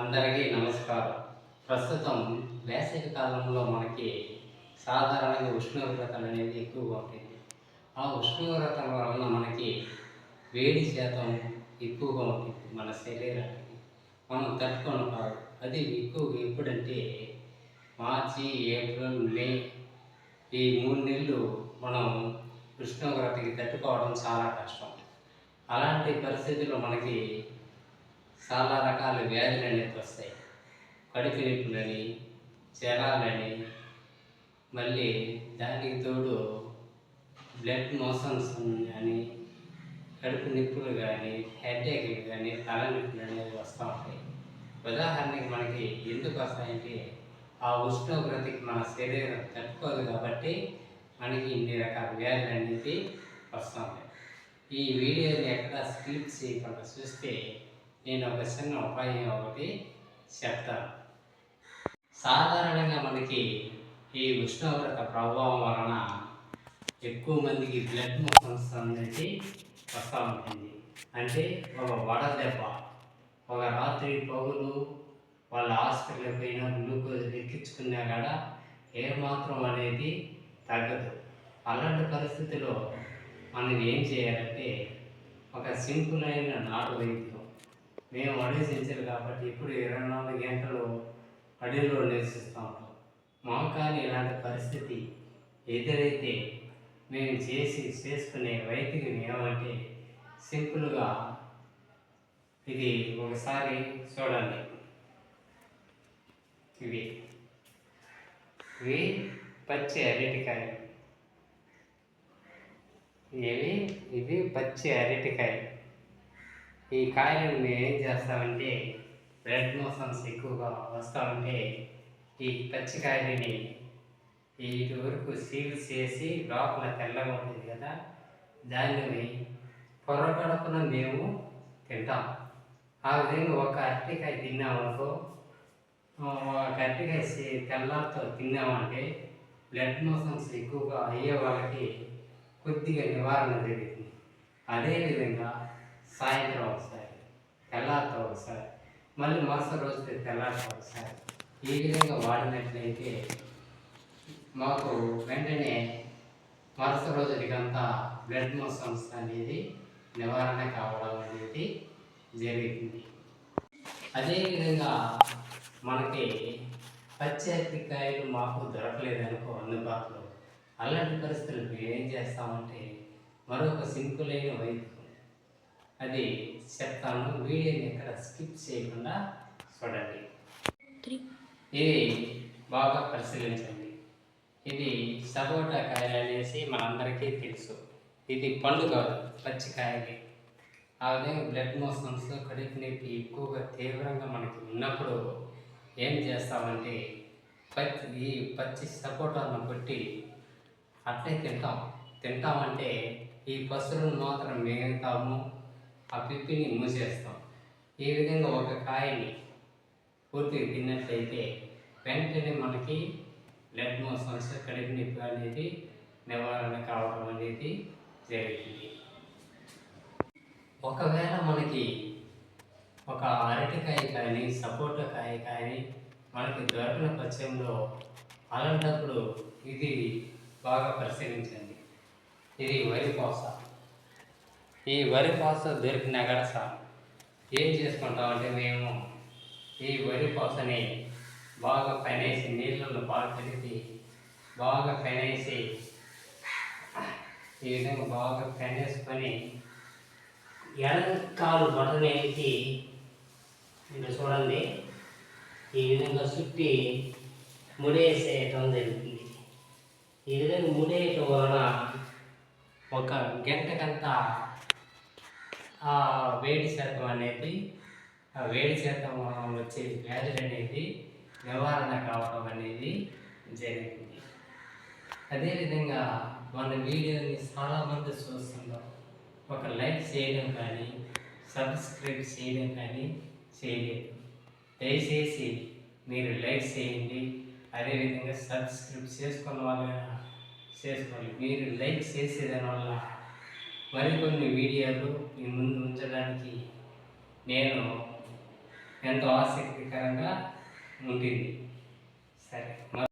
అందరికీ నమస్కారం. ప్రస్తుతం వేసవి కాలంలో మనకి సాధారణంగా ఉష్ణోగ్రతలు అనేది ఎక్కువగా ఉంటుంది ఆ ఉష్ణోగ్రతల వలన మనకి వేడి శాతం ఎక్కువగా ఉంటుంది మన శరీరానికి. మనం తట్టుకొని కాదు అది ఎక్కువగా ఎప్పుడంటే మార్చి ఏప్రిల్ మే ఈ మూడు నెలలు మనం ఉష్ణోగ్రతకి తట్టుకోవడం చాలా కష్టం. అలాంటి పరిస్థితుల్లో మనకి చాలా రకాల వ్యాధులు అనేది వస్తాయి. కడుపు నిప్పులని జ్వరాలని మళ్ళీ దానికి తోడు బ్లడ్ మోషన్స్ అని కడుపు నిప్పులు కానీ హెడేక్లు కానీ తలనొప్పులు అనేవి వస్తూ ఉంటాయి. ఉదాహరణకి మనకి ఎందుకు వస్తాయంటే ఆ ఉష్ణోగ్రతకి మన శరీరం తట్టుకోదు కాబట్టి మనకి ఇన్ని రకాల వ్యాధులు అనేది వస్తూ ఉంటాయి. ఈ వీడియోని ఎక్కడ స్కిప్ చేయకుండా చూస్తే నేను ఒక చిన్న ఉపాయం ఒకటి చెప్తాను సాధారణంగా మనకి ఈ ఉష్ణోగ్రత ప్రభావం వలన ఎక్కువ మందికి బ్లడ్ మోషన్స్ అనేది వస్తూ ఉంటుంది. అంటే ఒక వడదెబ్బ ఒక రాత్రి పగులు వాళ్ళ హాస్పిటల్కి పోయినా గ్లూకోజ్ ఎక్కించుకున్నా కూడా ఏమాత్రం అనేది తగ్గదు. అలాంటి పరిస్థితిలో మనం ఏం చేయాలంటే ఒక సింపుల్ అయిన నాటు వైద్యం మేము అడవి సెంచరు కాబట్టి ఇప్పుడు ఇరవై నాలుగు గంటలు అడవిలో నివసిస్తూ ఉంటాం. మాకు కానీ ఇలాంటి పరిస్థితి ఎదురైతే మేము చేసి చేసుకునే వైద్యం ఏమంటే సింపుల్గా ఇది ఒకసారి చూడండి. ఇవి. ఇవి పచ్చి అరటికాయలు. ఇవి ఇవి పచ్చి అరటికాయ ఈ కాయలను మేము ఏం చేస్తామంటే బ్లడ్ మోషన్స్ ఎక్కువగా వస్తూ ఉంటే ఈ పచ్చికాయలని ఇటు వరకు సీల్ చేసి లోపల తెల్లగా ఉంటుంది కదా దాన్ని పొరగడపున మేము తింటాం. ఆ విధంగా ఒక అరటికాయ తిన్నామనుకో ఒక అరటికాయ సీ- తెల్లారితో తిన్నామంటే బ్లడ్ మోషన్స్ ఎక్కువగా అయ్యే వాళ్ళకి కొద్దిగా నివారణ జరుగుతుంది. అదేవిధంగా సాయంత్రం ఒకసారి తెల్లారితో ఒకసారి మళ్ళీ మాసం రోజు తెల్లారితో ఒకసారి. ఈ విధంగా వాడినట్లయితే మాకు వెంటనే మరుసటి రోజులకంతా బ్లడ్ మోషన్స్ అనేది నివారణ కావడం అనేది జరుగుతుంది అదేవిధంగా మనకి పచ్చి మాకు దొరకలేదు అనుకో అందుబాటులో. అలాంటి పరిస్థితులు మేము ఏం చేస్తామంటే మరొక సింపుల్ అయిన వైద్యం అది చెప్తాను వీడియోని ఎక్కడ స్కిప్ చేయకుండా చూడండి. ఇది బాగా పరిశీలించండి. ఇది సపోటా కాయలు అనేసి మనందరికీ తెలుసు. ఇది పండు కాదు పచ్చికాయలు ఆ విధంగా బ్లడ్ మోషన్స్ కడుపు నొప్పి ఎక్కువగా తీవ్రంగా మనకి ఉన్నప్పుడు ఏం చేస్తామంటే పచ్చి ఈ పచ్చి సపోటాను కొట్టి అట్లే తింటాం. తింటామంటే ఈ పసులను మాత్రం మిగులుతాము ఆ పిప్పిని మూసేస్తాం. ఈ విధంగా ఒక కాయని పూర్తిగా తిన్నట్లయితే వెంటనే మనకి బ్లడ్ మోషన్స్ కడుపు నొప్పి అనేది నివారణ కావడం అనేది జరుగుతుంది. ఒకవేళ మనకి ఒక అరటికాయ కానీ సపోటా కాయ కానీ మనకి దొరకని పక్షంలో అలాంటప్పుడు ఇది బాగా పరిశీలించండి. ఇది వరి కోస ఈ వరి పాస దొరికిన గడస ఏం చేసుకుంటామంటే మేము ఈ వరి పాసని బాగా పెనేసి నీళ్ళలో బాగా కలిపి బాగా పెనేసి ఈ విధంగా బాగా పెనేసుకొని ఎడంకాలు బట్టనేసి ఇక్కడ చూడండి ఈ విధంగా చుట్టి ముడేసేయటం జరుగుతుంది ఈ విధంగా ముడేయటం వలన ఒక గంటకంతా వేడి శాతం అనేది ఆ వేడి శాతం వచ్చే వ్యాధులు అనేది నివారణ కావడం అనేది జరిగింది. అదేవిధంగా మన వీడియోని చాలామంది చూస్తున్నారు ఒక లైక్ చేయడం కానీ సబ్స్క్రైబ్ చేయడం కానీ చేయలేదు. దయచేసి మీరు లైక్ చేయండి. అదేవిధంగా సబ్స్క్రైబ్ చేసుకున్న వాళ్ళు చేసుకోండి. మీరు లైక్ చేసేదాని వల్ల మరికొన్ని వీడియోలు మీ ముందు ఉంచడానికి నేను ఎంతో ఆసక్తికరంగా ఉంటుంది సరే